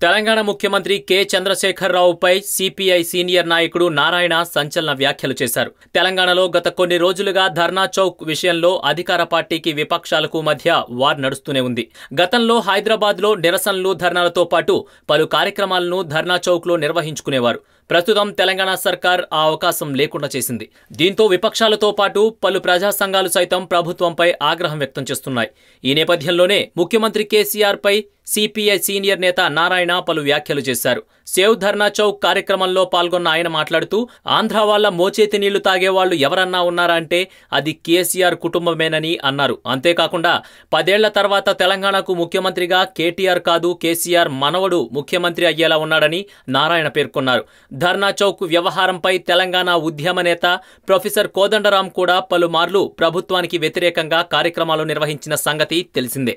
తెలంగాణ ముఖ్యమంత్రి K. చంద్రశేఖరరావుపై CPI senior నాయకుడు నారాయణ సంచలన వ్యాఖ్యలు చేశారు. తెలంగాణలో గత కొన్ని రోజులుగా ధర్నా చౌక్ విషయంలో అధికార పార్టీకి విపక్షాలకు మధ్య వార్ నడుస్తూనే ఉంది. గతంలో హైదరాబాద్లో నిరసనలు ధర్నాలతో పాటు పలు కార్యక్రమాలను ధర్నా చౌక్లో నిర్వహించుకునేవారు. ప్రస్తుతం తెలంగాణ సర్కార్ ఆ అవకాశం లేకుండా చేసింది. దీంతో విపక్షాలతో పాటు పలు ప్రజా సంఘాలు సైతం ప్రభుత్వంపై ఆగ్రహం వ్యక్తం చేస్తున్నాయి. ఈ నేపథ్యంలోనే ముఖ్యమంత్రి కేసీఆర్ పై సిపిఐ సీనియర్ నేత నారాయణ పలు వ్యాఖ్యలు చేశారు. సేవ్ ధర్నా చౌక్ కార్యక్రమంలో పాల్గొన్న ఆయన మాట్లాడుతూ ఆంధ్ర వాళ్ళ మోచేతి నీళ్ళు తాగేవాళ్ళు ఎవరన్నా ఉన్నారా అంటే అది కేసీఆర్ కుటుంబమేనని అన్నారు. అంతేకాకుండా పదేళ్ళ తర్వాత తెలంగాణకు ముఖ్యమంత్రిగా కేటీఆర్ కాదు కేసీఆర్ మనవడు ముఖ్యమంత్రి అయ్యేలా ఉన్నాడని నారాయణ పేర్కొన్నారు. ధర్నా చౌక్ వ్యవహారంపై తెలంగాణ ఉద్యమ నేత ప్రొఫెసర్ కోదండరాం కూడా పలుమార్లు ప్రభుత్వానికి వ్యతిరేకంగా కార్యక్రమాలు నిర్వహించిన సంగతి తెలిసిందే.